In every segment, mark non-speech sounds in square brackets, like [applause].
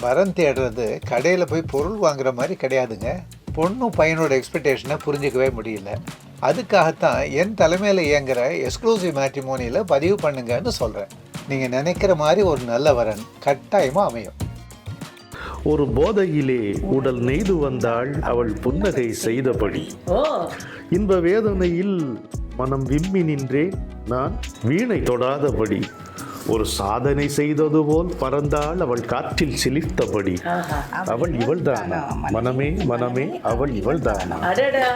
வரன் தேடுறது கடையில் போய் பொருள் வாங்குற மாதிரி கிடையாதுங்க. பொண்ணும் பையனோட எக்ஸ்பெக்டேஷனை புரிஞ்சிக்கவே முடியல. அதுக்காகத்தான் என் தலைமையில் இயங்குற எக்ஸ்க்ளூசிவ் மேட்ரிமோனியில் பதிவு பண்ணுங்கன்னு சொல்கிறேன் நீங்கள் நினைக்கிற மாதிரி ஒரு நல்ல வரன் கட்டாயமாக அமையும். ஒரு போதையிலே உடல் நெய்து வந்தாள் அவள் புன்னகை செய்தபடி. ஓ. இன்ப வேதனையில் மனம் விம்மி நின்றேன். நான் வீணை தொடாதபடி. ஒரு சாதனை செய்தது போல் பறந்தாள் அவள் காற்றில் சிலிர்த்தபடி. அவள் இவள்தானா? மனமே மனமே அவள் அடடா அடடா.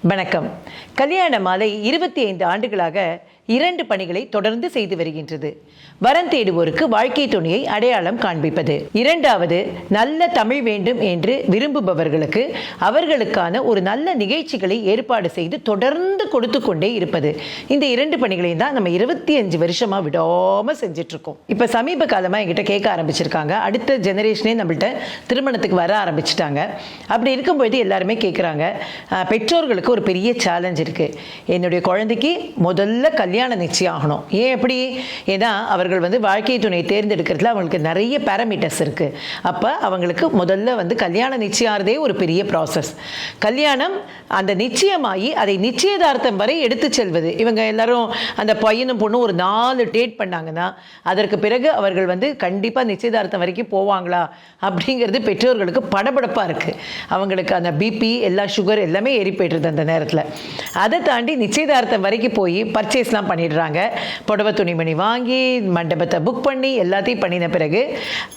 வணக்கம். கல்யாண மாலை இருபத்தி ஐந்து ஆண்டுகளாக இரண்டு பணிகளை தொடர்ந்து செய்து வருகின்றது. வரன் தேடுவோருக்கு வாழ்க்கை துணையை அடையாளம் காண்பிப்பது. இரண்டாவது நல்ல தமிழ் வேண்டும் என்று விரும்புபவர்களுக்கு அவர்களுக்கான ஒரு நல்ல நிகழ்ச்சிகளை ஏற்பாடு செய்து தொடர்ந்து கொடுத்து கொண்டே இருப்பது. இந்த இரண்டு பணிகளையும் தான் நம்ம இருபத்தி அஞ்சு வருஷமா விடாம செஞ்சுட்டு இருக்கோம் இப்ப சமீப காலமா என்கிட்ட கேட்க ஆரம்பிச்சிருக்காங்க. அடுத்த ஜெனரேஷனே நம்மள்ட்ட திருமணத்துக்கு வர ஆரம்பிச்சிட்டாங்க. அப்படி இருக்கும்பொழுது எல்லாருமே கேட்குறாங்க பெற்றோர்களுக்கு ஒரு பெரிய சேலஞ்ச் இருக்கு. என்னுடைய குழந்தைக்கு முதல்ல கல்யாணம் நிச்சயம் ஆகணும். ஏன் எப்படி? ஏன்னா அவர்கள் வந்து வாழ்க்கை துணை தேர்ந்தெடுக்கிறதுல அவங்களுக்கு நிறைய பேராமீட்டர்ஸ் இருக்கு. அப்போ அவங்களுக்கு முதல்ல வந்து கல்யாணம் நிச்சயாகிறதே ஒரு பெரிய ப்ராசஸ் கல்யாணம் அந்த நிச்சயமாகி அதை நிச்சயதார்த்தம் வரை எடுத்து செல்வது. இவங்க எல்லாரும் அந்த பையனும் பொண்ணும் ஒரு நாலு டேட் பண்ணாங்கன்னா அதற்கு பிறகு அவர்கள் வந்து கண்டிப்பாக நிச்சயதார்த்தம் வரைக்கும் போவாங்களா? அப்படிங்கிறது பெற்றோர்களுக்கு படபடப்பாக இருக்குது அவங்களுக்கு அந்த பிபி எல்லா சுகர் எல்லாமே ஏறி போய்ட்டுருது அந்த நேரத்தில். அதை தாண்டி நிச்சயதார்த்தம் வரைக்கும் போய் பர்ச்சேஸ்லாம் பண்ணிடுறாங்க. புடவை துணிமணி வாங்கி மண்டபத்தை புக் பண்ணி எல்லாத்தையும் பண்ணின பிறகு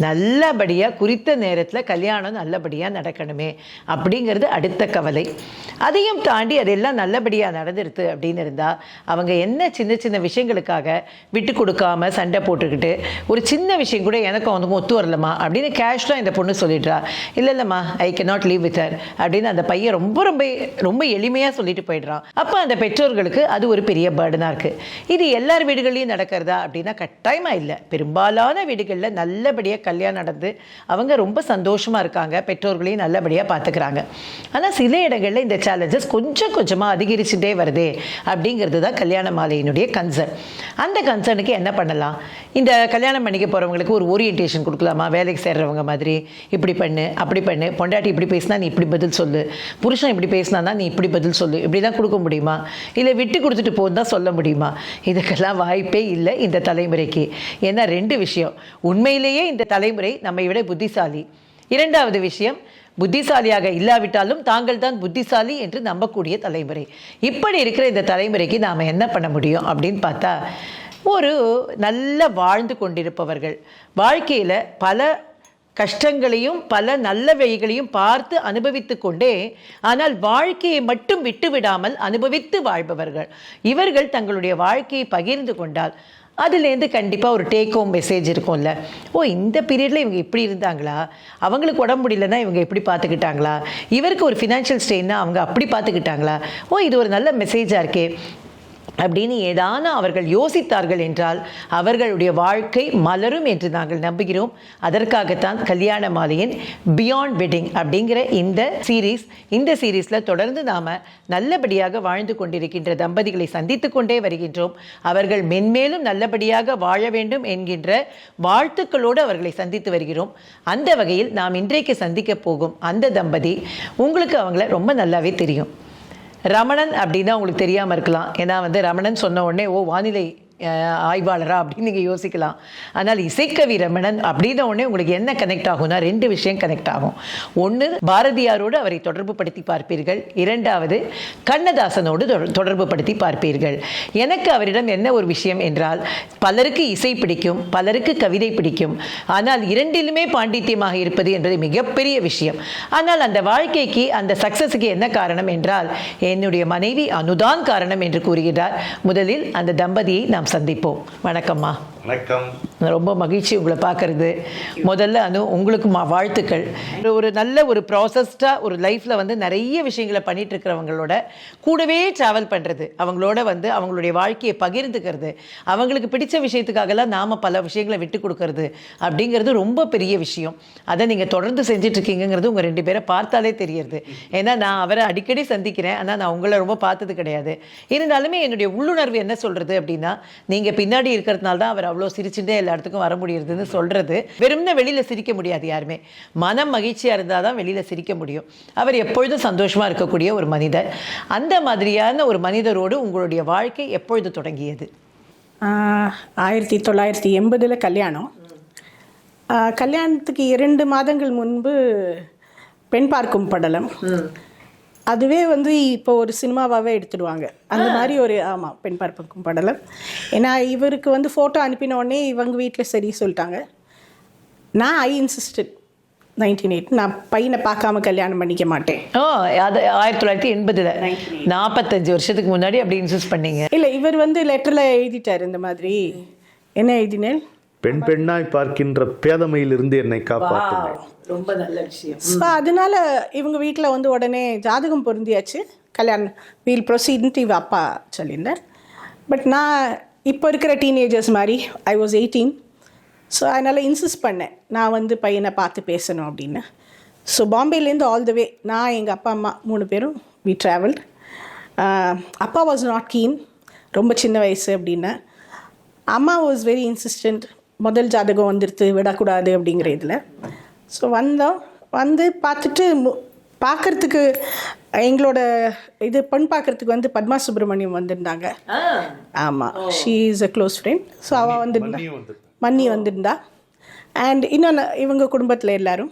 நல்லபடியாக குறித்த நேரத்தில் கல்யாணம் நல்லபடியாக நடக்கணுமே அப்படிங்கிறது அடுத்த கவலை. அதையும் தாண்டி அதெல்லாம் நல்லபடியாக நடந்துருது அப்படின்னு இருந்தால் அவங்க என்ன சின்ன சின்ன விஷயங்களுக்காக விட்டு கொடுக்காம சண்டை போட்டுக்கிட்டு ஒரு சின்ன விஷயம் கூட எனக்கும் வந்து ஒத்து வரலமா அப்படின்னு கேஷ்லாம் இந்த பொண்ணு சொல்லிடுறா. இல்லை இல்லைம்மா I can not leave with her அப்படின்னு அந்த பையன் ரொம்ப ரொம்ப ரொம்ப எளிமையாக சொல்லிட்டு போயிடுறான். அப்போ அந்த பெற்றோர்களுக்கு அது ஒரு பெரிய பேர்டனாக இருக்குது இது எல்லார் வீடுகள்லையும் நடக்கிறதா அப்படின்னா கட்டாயமாக இல்லை. பெரும்பாலான வீடுகளில் நல்லபடியாக கல்யாணம் நடந்து அவங்க ரொம்ப சந்தோஷமாக இருக்காங்க. பெற்றோர்களையும் நல்லபடியாக பார்த்துக்கிறாங்க ஆனால் சில இடங்களில் இந்த சேலஞ்சஸ் கொஞ்சம் கொஞ்சமாக அதிகரிச்சுட்டே வருதே அப்படிங்கிறது தான் கல்யாண மாலையினுடைய கன்சர்ன் அந்த கன்சர்னுக்கு என்ன பண்ணலாம்? இந்த கல்யாணம் பண்ணிக்க போகிறவங்களுக்கு ஒரு ஓரியன்டேஷன் கொடுக்கலாமா? வேலைக்கு சேர்றவங்க மாதிரி. இப்படி பண்ணு அப்படி பண்ணு. பொண்டாட்டி இப்படி பேசினா நீ இப்படி பதில் சொல்லு. புருஷன் இப்படி பேசினா நீ இப்படி பதில் சொல்லு. இப்படி தான் கொடுக்க முடியுமா? இல்லை விட்டு கொடுத்துட்டு போன்னு தான் சொல்ல முடியுமா? இதுக்கெல்லாம் வாய்ப்பே இல்லை இந்த தலைமுறைக்கு. ஏன்னா ரெண்டு விஷயம். உண்மையிலேயே இந்த தலைமுறை நம்மை விட புத்திசாலி. இரண்டாவது விஷயம் புத்திசாலியாக இல்லாவிட்டாலும் தாங்கள் தான் புத்திசாலி என்று நம்பக்கூடிய தலைமுறை. இப்படி இருக்கிற இந்த தலைமுறைக்கு நாம் என்ன பண்ண முடியும் அப்படின்னு பார்த்தா ஒரு நல்ல வாழ்ந்து கொண்டிருப்பவர்கள். வாழ்க்கையில் பல கஷ்டங்களையும் பல நல்ல வழிகளையும் பார்த்து அனுபவித்து கொண்டே ஆனால் வாழ்க்கையை மட்டும் விட்டு விடாமல் அனுபவித்து வாழ்பவர்கள். இவர்கள் தங்களுடைய வாழ்க்கையை பகிர்ந்து கொண்டால் அதுலேருந்து கண்டிப்பாக ஒரு டேக் ஹோம் மெசேஜ் இருக்கும்ல. ஓ இந்த பீரியடில் இவங்க இப்படி இருந்தாங்களா? அவங்களுக்கு உடம்பு முடியலன்னா இவங்க இப்படி பார்த்துக்கிட்டாங்களா? இவருக்கு ஒரு ஃபினான்ஷியல் ஸ்ட்ரெயின்னா அவங்க அப்படி பார்த்துக்கிட்டாங்களா? ஓ இது ஒரு நல்ல மெசேஜாக இருக்கே. அப்படின்னு ஏதான அவர்கள் யோசித்தார்கள் என்றால் அவர்களுடைய வாழ்க்கை மலரும் என்று நாங்கள் நம்புகிறோம். அதற்காகத்தான் கல்யாண மாலையின் பியாண்ட் வெட்டிங் அப்படிங்கிற இந்த சீரீஸ் இந்த சீரீஸில் தொடர்ந்து நாம் நல்லபடியாக வாழ்ந்து கொண்டிருக்கின்ற தம்பதிகளை சந்தித்து கொண்டே வருகின்றோம். அவர்கள் மென்மேலும் நல்லபடியாக வாழ வேண்டும் என்கின்ற வாழ்த்துக்களோடு அவர்களை சந்தித்து வருகிறோம். அந்த வகையில் நாம் இன்றைக்கு சந்திக்க போகும் அந்த தம்பதி உங்களுக்கு அவங்கள ரொம்ப நல்லாவே தெரியும். ரமணன் அப்படின்னா உங்களுக்கு தெரியாமல் இருக்கலாம். ஏன்னா வந்து ரமணன் சொன்ன உடனே ஓ வானிலை ஆய்வாளரா அப்படின்னு நீங்கள் யோசிக்கலாம். ஆனால் இசைக்கவி ரமணன் அப்படின்ன உடனே உங்களுக்கு என்ன கனெக்ட் ஆகும்னா ரெண்டு விஷயம் கனெக்ட் ஆகும். ஒன்று பாரதியாரோடு அவரை தொடர்பு படுத்தி பார்ப்பீர்கள். இரண்டாவது கண்ணதாசனோடு தொடர்- தொடர்பு படுத்தி பார்ப்பீர்கள். எனக்கு அவரிடம் என்ன ஒரு விஷயம் என்றால் பலருக்கு இசை பிடிக்கும் பலருக்கு கவிதை பிடிக்கும். ஆனால் இரண்டிலுமே பாண்டித்யமாக இருப்பது என்பது மிகப்பெரிய விஷயம். ஆனால் அந்த வாழ்க்கைக்கு அந்த சக்சஸுக்கு என்ன காரணம் என்றால் என்னுடைய மனைவி அனுதான் காரணம் என்று கூறுகிறார். முதலில் அந்த தம்பதியை நாம் சந்திப்போம். வணக்கம்மா. வணக்கம். ரொம்ப மகிழ்ச்சி உங்களை பார்க்கறது. முதல்ல அது உங்களுக்கு மா- வாழ்த்துக்கள். ஒரு- நல்ல ஒரு ப்ராசஸ்டாக ஒரு லைஃப்பில் வந்து நிறைய விஷயங்களை பண்ணிட்டு இருக்கிறவங்களோட கூடவே ட்ராவல் பண்ணுறது அவங்களோட வந்து அவங்களுடைய வாழ்க்கையை பகிர்ந்துக்கிறது. அவங்களுக்கு பிடிச்ச விஷயத்துக்காகலாம் நாம் பல விஷயங்களை விட்டு கொடுக்கறது அப்படிங்கிறது ரொம்ப பெரிய விஷயம். அதை நீங்கள் தொடர்ந்து செஞ்சுட்டு உங்கள் ரெண்டு பேரை பார்த்தாலே தெரியறது. ஏன்னா நான் அவரை அடிக்கடி சந்திக்கிறேன். ஆனால் நான் உங்களை ரொம்ப பார்த்தது கிடையாது. இருந்தாலுமே என்னுடைய உள்ளுணர்வு என்ன சொல்கிறது அப்படின்னா நீங்கள் பின்னாடி இருக்கிறதுனால தான் அவர் அவ்வளோ சிரிச்சுட்டே எல்லா இடத்துக்கும் வர முடியுதுன்னு சொல்கிறது வெறும்னா வெளியில் சிரிக்க முடியாது யாருமே. மனம் மகிழ்ச்சியாக இருந்தால் தான் வெளியில் சிரிக்க முடியும். அவர் எப்பொழுதும் சந்தோஷமாக இருக்கக்கூடிய ஒரு மனிதர். அந்த மாதிரியான ஒரு மனிதரோடு உங்களுடைய வாழ்க்கை எப்பொழுது தொடங்கியது? ஆயிரத்தி தொள்ளாயிரத்தி எண்பதில் கல்யாணம். கல்யாணத்துக்கு இரண்டு மாதங்கள் முன்பு பெண் பார்க்கும் படலம். அதுவே வந்து இப்போ ஒரு சினிமாவாகவே எடுத்துடுவாங்க. அந்த மாதிரி ஒரு ஆமாம் பெண் பார்க்கும் படலம் ஏன்னா இவருக்கு வந்து ஃபோட்டோ அனுப்பின உடனே இவங்க வீட்டில் சரி சொல்லிட்டாங்க. நான் ஐ இன்சிஸ்டட் நைன்டீன் எயிட் நான் பையனை பார்க்காம கல்யாணம் பண்ணிக்க மாட்டேன். ஓ அது ஆயிரத்தி தொள்ளாயிரத்தி எண்பதில். நாற்பத்தஞ்சு வருஷத்துக்கு முன்னாடி அப்படி இன்சிஸ்ட் பண்ணீங்க. இல்லை இவர் வந்து லெட்டரில் எழுதிட்டார் இந்த மாதிரி. என்ன எழுதினேன்? பெண் பெண்ணாய் பார்க்கின்ற பேதமையிலிருந்து என்னை காப்பாற்றுங்கள். ரொம்ப நல்ல விஷயம். ஸோ அதனால இவங்க வீட்டில் வந்து உடனே ஜாதகம் பொருந்தியாச்சு. கல்யாணம் வீல் ப்ரொசீட்ன்ட்டு இவ அப்பா சொல்லியிருந்தார். பட் நான் இப்போ இருக்கிற டீனேஜர்ஸ் மாதிரி ஐ வாஸ் எயிட்டீன் ஸோ அதனால் இன்சிஸ்ட் பண்ணேன். நான் வந்து பையனை பார்த்து பேசணும் அப்படின்னு. ஸோ பாம்பேலேருந்து ஆல் த வே நான் எங்கள் அப்பா அம்மா மூணு பேரும் வி ட்ராவல்ட் அப்பா வாஸ் நாட் கீன் ரொம்ப சின்ன வயசு அப்படின்னு. அம்மா வாஸ் வெரி இன்சிஸ்டன்ட் முதல் ஜாதகம் வந்துடுத்து விடக்கூடாது அப்படிங்கிற இதில். ஸோ வந்தோம். வந்து பார்த்துட்டு மு- பார்க்கறதுக்கு எங்களோட இது பெண் பார்க்கறதுக்கு வந்து பத்மா சுப்பிரமணியம் வந்திருந்தாங்க ஆமாம் she is a close friend so அவள் வந்திருந்தா. மன்னி வந்திருந்தா. அண்ட் இன்னொன்று இவங்க குடும்பத்தில் எல்லாரும்.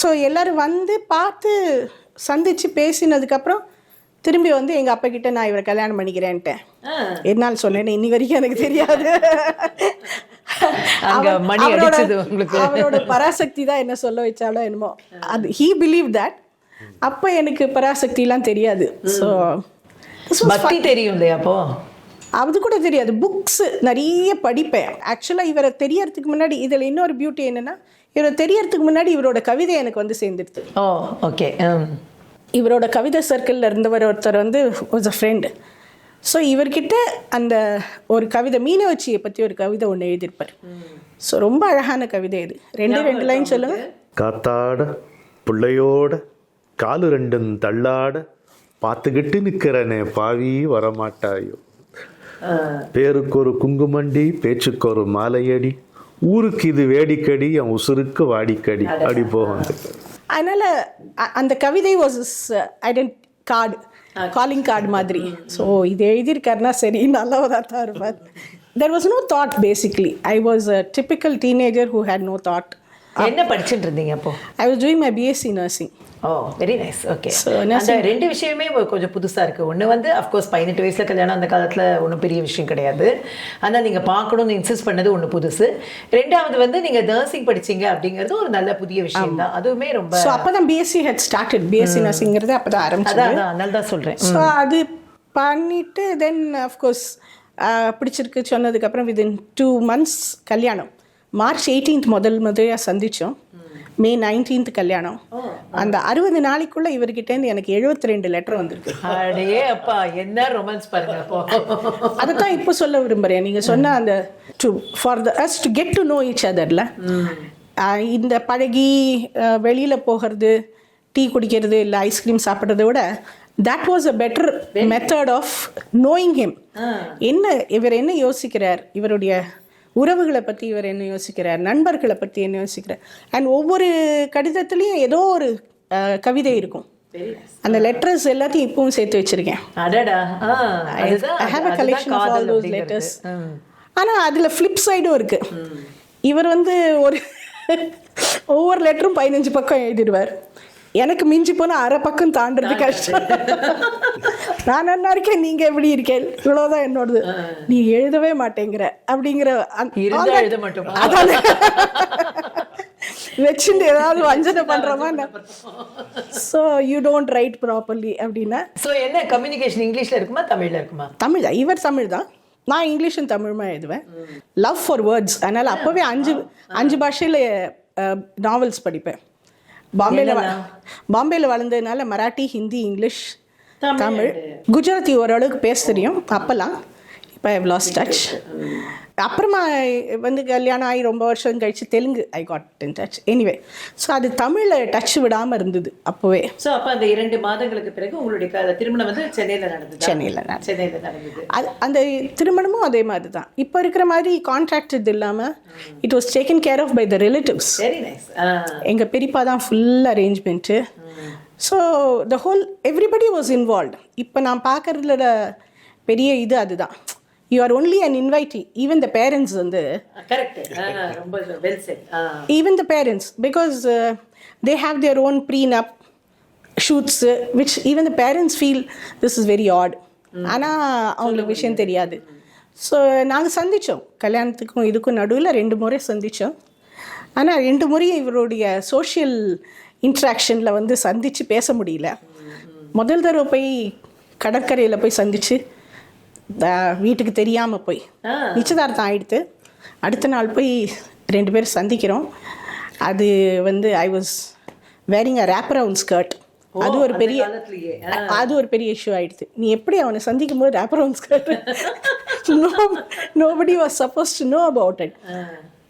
ஸோ எல்லாரும் வந்து பார்த்து சந்திச்சு பேசினதுக்கப்புறம் திரும்பி வந்து எங்கள் அப்பா கிட்ட நான் இவரை கல்யாணம் பண்ணிக்கிறேன்ட்டேன். என்னால் சொன்னேன்னு இன்னி வரைக்கும் எனக்கு தெரியாது. அங்க மணி அடிச்சது உங்களுக்கு. அவரோட பராசக்தி தான் என்ன சொல்ல வச்சாலோ என்னமோ. அது ஹீ பிலீவ் தட் அப்போ எனக்கு பராசக்திலாம் தெரியாது. ஸோ பக்தி தெரியும் இல்லையா அப்போ. அது கூட தெரியாது. புக்ஸ் நிறைய படிப்பேன். ஆக்சுவலாக இவரை தெரியறதுக்கு முன்னாடி இதில் இன்னொரு பியூட்டி என்னன்னா இவரை தெரியறதுக்கு முன்னாடி இவரோட கவிதை எனக்கு வந்து சேர்ந்துடுது ஓ ஓகே இவரோட கவிதை சர்க்கிளில் இருந்தவர் ஒருத்தர் வந்து வாஸ் அ ஃப்ரெண்டு ஸோ இவர்கிட்ட அந்த ஒரு கவிதை மீனவச்சியை பற்றி ஒரு கவிதை ஒன்று எழுதியிருப்பார். ஸோ ரொம்ப அழகான கவிதை இது. ரெண்டு ரெண்டு லைன் சொல்லுங்க. காத்தாட பிள்ளையோட காலு ரெண்டும் தள்ளாட பார்த்துக்கிட்டு நிற்கிறனே பாவி வரமாட்டாயோ? பேருக்கு ஒரு குங்குமண்டி பேச்சுக்கு ஒரு மாலையடி ஊருக்கு இது வேடிக்கடி என் உசுருக்கு வாடிக்கடி. அப்படி போகும். அதனால் அந்த கவிதை was ident card Uh, calling card மாதிரி. ஸோ இது எழுதியிருக்காருன்னா சரி நல்லவராக தான் இருப்பார். There was no thought basically I was a typical teenager who had no thought என்ன படிச்சுட்டு இருந்தீங்க அப்போ I was doing my BSc nursing oh very nice okay அந்த ரெண்டு விஷயமே கொஞ்சம் புதுசா இருக்கு. ஒண்ணு வந்து அஃப்கோர்ஸ் பதினெட்டு வயசுல கல்யாணம் அந்த காலத்துல ஒன்றும் பெரிய விஷயம் கிடையாது. ஆனா நீங்க பார்க்கணும்னு இன்சிஸ்ட் பண்ணது ஒண்ணு புதுசு. ரெண்டாவது வந்து நீங்க நர்சிங் படிச்சீங்க அப்படிங்கிறது ஒரு நல்ல புதிய விஷயம் தான். அதுவுமே ரொம்ப ஸோ அப்போ தான் பிஎஸ்சி ஹெட் ஸ்டார்டட் பிஎஸ்சி நர்சிங்கிறது அப்போ தான் ஆரம்பிச்சது. அதான் அதான் அதனால தான் சொல்றேன். ஸோ அது பண்ணிட்டு தென் அஃப்கோர்ஸ் பிடிச்சிருக்கு. சொன்னதுக்கப்புறம் வித்தின் டூ மந்த்ஸ் கல்யாணம். மார்ச் எயிட்டீன்த் முதல் முதலியாக சந்தித்தோம் மே நைன்டீன்த் கல்யாணம். அந்த அறுபது நாளைக்குள்ள இவர்கிட்டேருந்து எனக்கு எழுபத்தி ரெண்டு லெட்டர் வந்திருக்கு. அடே அப்பா என்ன ரொமான்ஸ் பாருங்க அதை தான் இப்போ சொல்ல விரும்புகிறேன் நீங்கள் சொன்ன அந்த to for the us to get to know each அதர்ல இந்த பழகி வெளியில் போகிறது டீ குடிக்கிறது இல்லை ஐஸ்கிரீம் சாப்பிட்றத விட that was a better method of knowing him என்ன இவர் என்ன யோசிக்கிறார்? இவருடைய உறவுகளை பற்றி இவர் என்ன யோசிக்கிறார்? நண்பர்களை பற்றி என்ன யோசிக்கிறார்? அண்ட் ஒவ்வொரு கடிதத்துலேயும் ஏதோ ஒரு கவிதை இருக்கும். அந்த லெட்டர்ஸ் எல்லாத்தையும் இப்பவும் சேர்த்து வச்சிருக்கேன். I have a collection of காதல் ஆல் தோஸ் அப்படிங்கிறது. Letters hmm. ஆனா அதுல ஃப்ளிப் சைடும் இருக்கு. இவர் வந்து ஒரு ஒவ்வொரு லெட்டரும் பதினஞ்சு பக்கம் எழுதிடுவார். எனக்கு மிஞ்சி போனா அரை பக்கம் தாண்டுறது. கஷ்டம். நான் நல்லா இருக்கேன் நீங்க எப்படி இருக்கேன்? இவ்வளவுதான் என்னோடது. நீ எழுதவே மாட்டேங்கிற அப்படிங்கிற எழுத மாட்டோமா? அதானே. வச்சுட்டு ஏதாவது வஞ்சனை பண்றோமா so you don't write properly அப்படின்னா சோ என்ன கம்யூனிகேஷன் இங்கிலீஷ்ல இருக்குமா தமிழ்ல இருக்குமா? தமிழ் தான் இவர் தமிழ் தான். நான் இங்கிலீஷும் தமிழுமா எழுதுவேன். லவ் ஃபார் வேர்ட்ஸ் அதனால் அப்போவே அஞ்சு அஞ்சு பாஷையில் நாவல்ஸ் படிப்பேன். பாம்பேல பாம்பேல வளர்ந்ததுனால மராட்டி ஹிந்தி இங்கிலீஷ் தமிழ். குஜராத்தி ஓரளவுக்கு பேச தெரியும். அப்போல்லாம். இப்போ ஐ லாஸ்ட் டச் அப்புறமா வந்து கல்யாணம் ஆகி ரொம்ப வருஷம் கழிச்சு Telugu I got in touch anyway so அது தமிழில் டச் விடாமல் இருந்தது அப்போவே. சோ அப்ப அந்த இரண்டு மாதங்களுக்கு பிறகு உங்களுடைய திருமணம் வந்து சென்னையில நடந்தது? சென்னையில. சென்னையில நடந்தது. அது அந்த திருமணமும் அதே மாதிரி தான் இப்போ இருக்கிற மாதிரி கான்ட்ராக்ட் இது இல்லாமல் it was taken care of by the relatives very nice எங்கள் பெரியப்பா தான் full arrangement so the whole everybody was involve இப்போ நான் பார்க்கறதுல பெரிய இது அதுதான். You are only uninvited even the parents வந்து கரெக்ட் ரொம்ப well said even the parents because they have their own prenup shoots which even the parents feel this is very odd ஆனால் அவங்களுக்கு விஷயம் தெரியாது. ஸோ நாங்கள் சந்தித்தோம் கல்யாணத்துக்கும் இதுக்கும் நடுவில் ரெண்டு முறை சந்தித்தோம் ஆனால் ரெண்டு முறையும் இவருடைய சோஷியல் இன்ட்ராக்ஷனில் வந்து சந்தித்து பேச முடியல. முதல் தடவை போய் கடற்கரையில் போய் சந்தித்து வீட்டுக்கு தெரியாமல் போய். நிச்சயதார்த்தம் ஆயிடுத்து. அடுத்த நாள் போய் ரெண்டு பேரும் சந்திக்கிறோம். அது வந்து I was wearing a wrap around skirt அது ஒரு பெரிய அது ஒரு பெரிய இஷ்யூ ஆயிடுது நீ எப்படி அவனை சந்திக்கும் போது wrap around skirt no nobody was suppose to know about it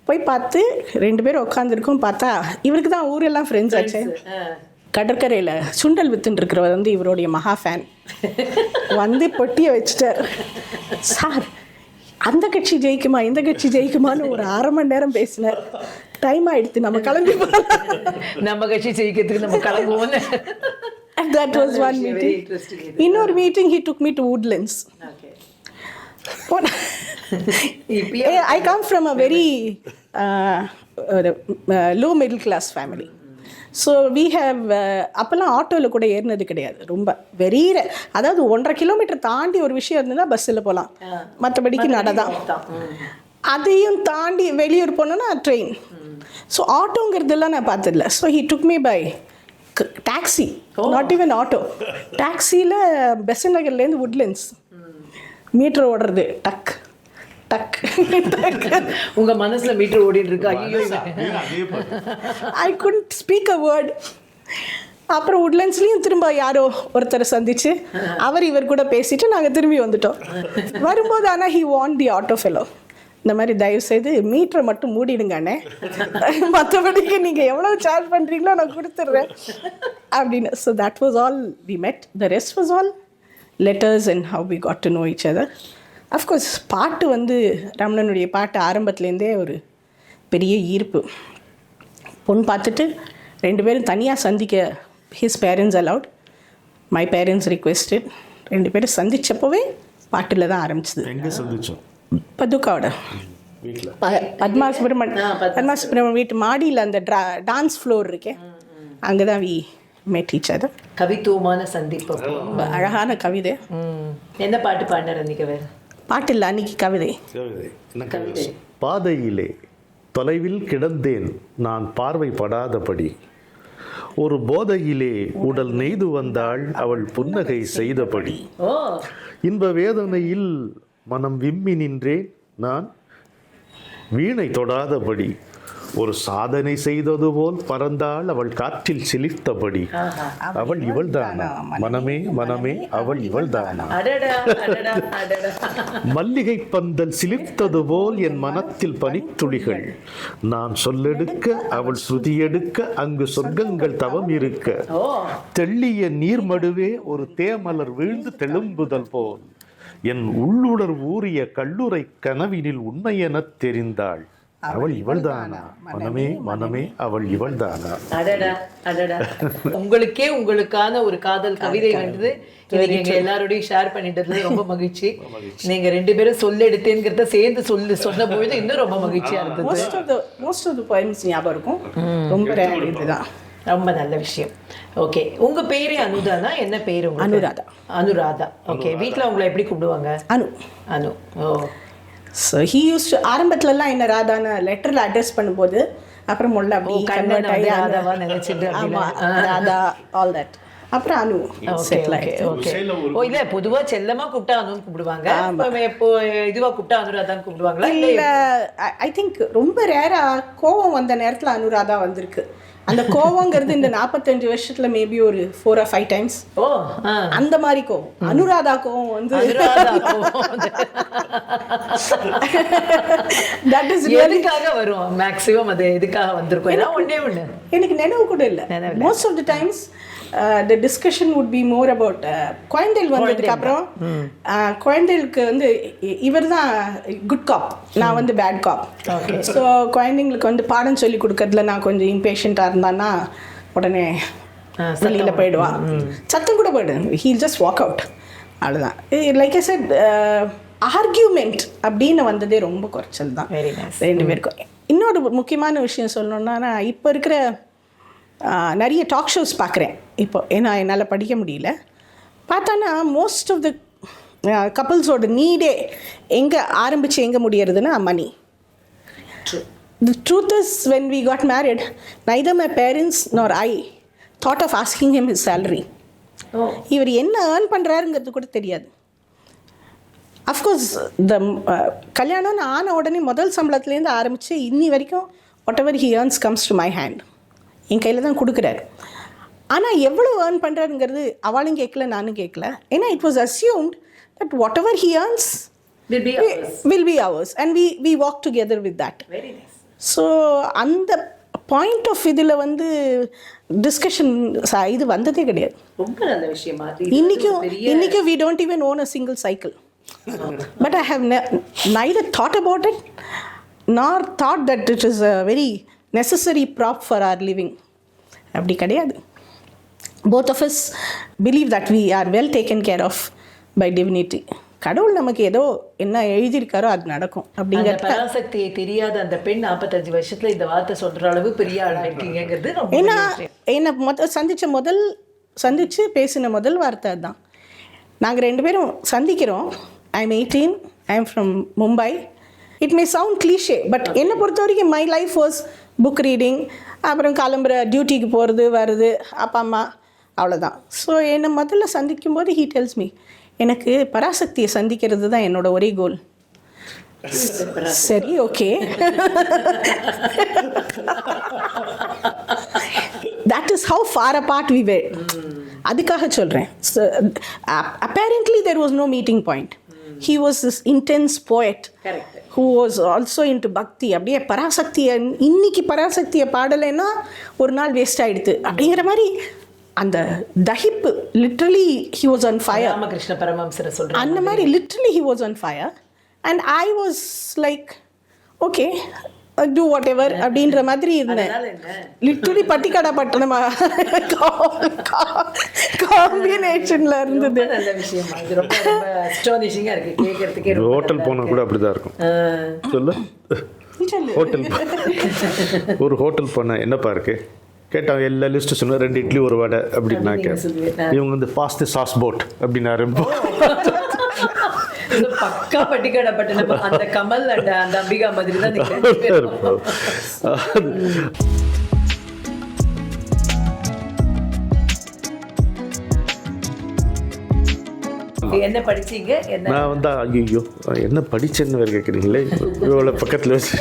போய் பார்த்து ரெண்டு பேரும் உட்காந்துருக்கோம் பார்த்தா இவருக்கு தான் ஊரெல்லாம் ஃப்ரெண்ட்ஸ் ஆச்சு. கடற்கரையில் சுண்டல் வித்துன்னு இருக்கிறவர் வந்து இவருடைய மகா ஃபேன் வந்து பொட்டியை வச்சுட்டார். சார் அந்த கட்சி ஜெயிக்குமா? இந்த கட்சி ஜெயிக்குமான்னு ஒரு அரை மணி நேரம் பேசினார். டைம் ஆயிடுத்து நம்ம கிளம்பி நம்ம கட்சி ஜெயிக்கிறதுக்கு நம்ம கிளம்புவோம் தட் வாஸ் ஒன் மீட்டிங். இன்னொரு meeting he took me to woodlands. இப்பயே I come from a very low middle class family so we have அப்போல்லாம் ஆட்டோவில் கூட ஏறினது கிடையாது. ரொம்ப வெரி அதாவது ஒன்றரை கிலோமீட்டர் தாண்டி ஒரு விஷயம் இருந்ததுன்னா பஸ்ஸில் போகலாம் மற்றபடிக்கு நடதான். அதையும் தாண்டி வெளியூர் போனோன்னா ட்ரெயின் ஸோ ஆட்டோங்கிறதெல்லாம் நான் பார்த்ததில்ல. So he took me by taxi not even auto டாக்ஸியில் Besant நகர்லேருந்து woodlands. மீட்டர் ஓடுறது. டக். டக் உங்க மனசுல மீட்டர் ஓடிட்டு இருக்கு ஐயோ ஐ குண்ட் ஸ்பீக் அ வேர்ட் அப்புறம் உட்லண்ட்ஸ்லேயும் திரும்ப யாரோ ஒருத்தரை சந்திச்சு அவர் இவர் கூட பேசிட்டு நாங்கள் திரும்பி வந்துட்டோம். வரும்போது ஆனால் he want the auto fellow இந்த மாதிரி தயவு செய்து மீட்டரை மட்டும் மூடிடுங்க அண்ணே. மற்றபடிக்கு நீங்கள் எவ்வளோ சார்ஜ் பண்ணுறீங்களோ நான் கொடுத்துட்றேன். அப்படின்னு. So that was all we met the rest was all letters and how we got to know each other. Of course பாட்டு வந்து ரமணனுடைய பாட்டு ஆரம்பத்துலேருந்தே ஒரு பெரிய ஈர்ப்பு. பொண்ணு பார்த்துட்டு ரெண்டு பேரும் தனியாக சந்திக்க his parents allowed my parents requested ரெண்டு பேரும் சந்திச்சப்போவே பாட்டில் தான் ஆரம்பிச்சது. எங்க சந்திச்சோம்? பதுக்காவோட. பத்மா சுப்பிரமன் பத்மா சுப்பிரமன் வீட்டு மாடியில் அந்த ட்ரா டான்ஸ் ஃப்ளோர் இருக்கே அங்கே தான் வி மெட் ஈச் அதர் கவித்துவமான சந்திப்பு. ரொம்ப அழகான கவிதை. என்ன பாட்டு பாடினார் அன்னைக்கு அவர்? பாட்டு இல்லை அன்னைக்கு கவிதை. கவிதை. பாதையிலே தொலைவில் கிடந்தேன் நான் பார்வைப்படாதபடி. ஒரு போதையிலே உடல் நெய்து வந்தாள் அவள் புன்னகை செய்தபடி. இன்ப வேதனையில் மனம் விம்மி நின்றேன் நான். வீணை தொடாதபடி. ஒரு சாதனை செய்தது போல் பறந்தாள் அவள் காற்றில் சிலிர்த்தபடி. அவள் இவள்தானா? மனமே மனமே அவள் அடடா அடடா மல்லிகை பந்தல் சிலிர்த்தது போல் என் மனத்தில் பனித்துளிகள். நான் சொல்லெடுக்க அவள் ஸ்ருதியெடுக்க அங்கு சொர்க்கங்கள் தவம் இருக்க. தெள்ளிய நீர்மடுவே ஒரு தேமலர் வீழ்ந்து தெளும்புதல் போல். என் உள்ளுடர் ஊறிய கல்லுரை கனவினில் உண்மையெனத் தெரிந்தாள். அவள் இவள்தானா? மனமே மனமே அவள் அடடா உங்களுக்கே உங்களுக்கான ஒரு காதல் கவிதை வந்தது இதை நீங்க எல்லாரோடையும் ஷேர் பண்ணிட்டதுல [laughs] ரொம்ப மகிழ்ச்சி. நீங்க ரெண்டு பேரும் சொல்ல எடுத்தேங்கிறத சேர்ந்து சொல்லு சொன்ன பொழுது இன்னும் ரொம்ப மகிழ்ச்சியா இருந்தது. Most of the most of the ஞாபகம் இருக்கும். ரொம்ப இதுதான். ரொம்ப நல்ல விஷயம். ஓகே உங்க பேரே அனுதானா? என்ன பேர் உங்களுக்கு? அனுராதா. அனுராதா. ஓகே வீட்ல உங்களை எப்படி கூப்பிடுவாங்க? Anu. Anu. Oh. So he use ஆரம்பத்துலலாம் என்ன ராதான்னு லெட்டரில் அட்ரஸ் பண்ணும்போது அப்புறம் முள்ள அப்படி கன்வெர்ட் ஆகி ராதாவா நினைச்சிட்டு ஆமா அப்படிலாம். ராதா ஆல் தட் அப்புறம் அனு ஓகே ஓ இல்ல பொதுவா செல்லமா கூப்பிட்டா அனுன்னு கூப்பிடுவாங்க. இப்ப இப்போ இதுவா கூப்பிட்டா அனுராதான் கூப்பிடுவாங்களா? இல்ல இல்ல ஐ திங்க் ரொம்ப ரேரா கோவம் வந்த நேரத்துல அனுராதா வந்திருக்கு. அந்த கோவங்கிறது இந்த நாற்பத்தஞ்சு வருஷத்துல மேபி ஒரு ஃபோர் ஆர் ஃபைவ் டைம்ஸ் ஓ அந்த மாதிரி கோவம். அனுராதா கோவம் வந்து. தட் இஸ் எதுக்காக வரும்? மேக்ஸிமம் அது எதுக்காக வந்திருக்கும்? ஏன்னா ஒண்ணே ஒண்ணு. எனக்கு நினைவு கூட இல்லை. Most of the times the discussion would be more about குழந்தைகள் வந்ததுக்கு அப்புறம் குழந்தைகளுக்கு வந்து இவர் தான் குட் காப் நான் வந்து பேட் காப் ஸோ குழந்தைங்களுக்கு வந்து பாடம் சொல்லி கொடுக்கறதுல நான் கொஞ்சம் இம்பேஷண்ட்டாக இருந்தான்னா உடனே வெளியில் போயிடுவான் சத்தம் கூட போயிடும் ஹீல் ஜஸ்ட் வாக் அவுட் அவ்வளோதான் லைக் ஐ செட் ஆர்கியூமெண்ட் அப்படின்னு வந்ததே ரொம்ப குறைச்சல் தான். ரெண்டு பேருக்கும். இன்னொரு முக்கியமான விஷயம் சொல்லணும்னா நான் இப்போ இருக்கிற நிறைய டாக் ஷோஸ் பார்க்குறேன். இப்போ ஏன்னா என்னால் படிக்க முடியல. பார்த்தானா மோஸ்ட் ஆஃப் த கப்புள்ஸோட நீடே எங்கே ஆரம்பித்து எங்கே முடியறதுன்னா மணி truth is, when we got married, neither my parents nor I thought of asking him his salary. ஓ. இவர் என்ன ஏர்ன் பண்ணுறாருங்கிறது கூட தெரியாது. அஃப்கோர்ஸ் த கல்யாணம்னு ஆன உடனே முதல் சம்பளத்துலேருந்து ஆரம்பித்து இன்னி வரைக்கும் whatever he earns comes to my hand என் கையில் தான் கொடுக்குறாரு. ஆனால் எவ்வளோ ஏர்ன் பண்ணுறாருங்கிறது அவளும் கேட்கல நானும் கேட்கல. ஏன்னா it was assumed that whatever he earns will be ours. Will be ours and we we walk together with that. So அந்த பாயிண்ட் ஆஃப் இதில் வந்து டிஸ்கஷன் இது வந்ததே கிடையாது. ரொம்ப நல்ல விஷயமா இன்னைக்கும் இன்னைக்கும் we don't even own a single cycle but I have neither thought about it nor thought that it is a very necessary prop for our living அப்படி கிடையாது. Both of us believe that we are well taken care of by divinity கடவுள் நமக்கு ஏதோ என்ன எழுதியிருக்காரோ அது நடக்கும். அந்த அப்படிங்கிறது பராசக்தியை தெரியாத அந்த பெண் 45 வருஷத்துல இந்த வார்த்தை சொல்ற அளவு பெரிய ஆளா இருக்கீங்கிறது ஏன்னா. என்னை முத சந்திச்ச முதல் சந்திச்சு பேசின முதல் வார்த்தை அதுதான். நாங்கள் ரெண்டு பேரும் சந்திக்கிறோம். I am eighteen I am from Mumbai it may sound cliche but என்னை பொறுத்த வரைக்கும் my life was book reading அப்புறம் கிளம்புற டியூட்டிக்கு போகிறது வருது அப்பா அம்மா அவ்வளோதான் ஸோ என்னை முதல்ல சந்திக்கும் போது ஹீ டெல்ஸ் மீ எனக்கு பராசக்தியை சந்திக்கிறது தான் என்னோட ஒரே கோல் சரி okay that is how far apart we were அதுக்காக சொல்கிறேன் apparently there was no meeting point he was this intense poet. Who was also into bhakti அப்படியே பராசக்தியை இன்னைக்கு பராசக்தியை பாடலைன்னா ஒரு நாள் வேஸ்ட் ஆயிடுது. அப்படிங்கிற மாதிரி அந்த தஹிப்பு literally he was on fire Ramakrishna பரமஹம்சரை சொல்றேன் அந்த மாதிரி. Literally he was on fire and I was like okay do whatever அப்படின்ற மாதிரி இருந்தேன். லிட்ரலி பட்டிக்காடா பட்டணமா காம்பினேஷன்ல இருந்தது ரொம்ப நல்ல விஷயமா. இது ரொம்ப ரொம்ப அஸ்டானிஷிங்கா இருக்கு. கேட்கறதுக்கே ரொம்ப ஹோட்டல் போனால் கூட அப்படிதான் இருக்கும். இருக்கு. சொல்லு. சொல்லு. ஹோட்டல் ஒரு ஹோட்டல் போனேன் என்னப்பா இருக்கு? கேட்டான் எல்லா லிஸ்ட்டு சொன்னா ரெண்டு இட்லி ஒரு வடை அப்படின்னு நான் நீங்க சொல்லுவீங்க. கேட்டேன் இவங்க வந்து பாஸ்து சாஸ் போட் அப்படின்னு ஆரம்பிப்போம் பக்கா பட்டிக்காடா அந்த கமல் அண்ட் அந்த அம்பிகா மாதிரி தான் [laughs] நீங்க ரெண்டு பேரும். என்ன படிச்சீங்க? என்ன? நான் வந்து ஐயோ என்ன படிச்சேன்னு வேறு கேட்குறீங்களே இவ்வளோ பக்கத்தில் வச்சு.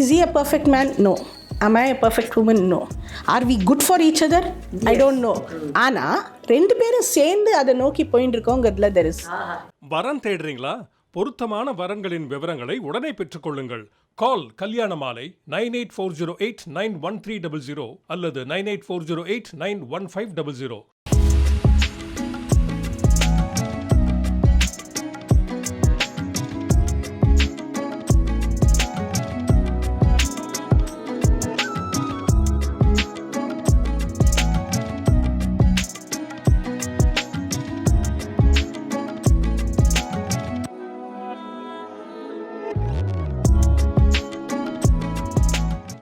Is he a perfect man? No. Am i a perfect woman? No. Are we good for each other? I don't know. ஆனா ரெண்டு பேரும் சேர்ந்து அதை நோக்கி போயிட்டு இருக்கோங்கிறதுல தெர் இஸ் வரன் தேடுறீங்களா? பொருத்தமான வரன்களின் விவரங்களை உடனே பெற்றுக்கொள்ளுங்கள். Call Kalyana Maalai nine eight four zero eight nine one three double zero அல்லது nine eight four zero eight nine one five double zero.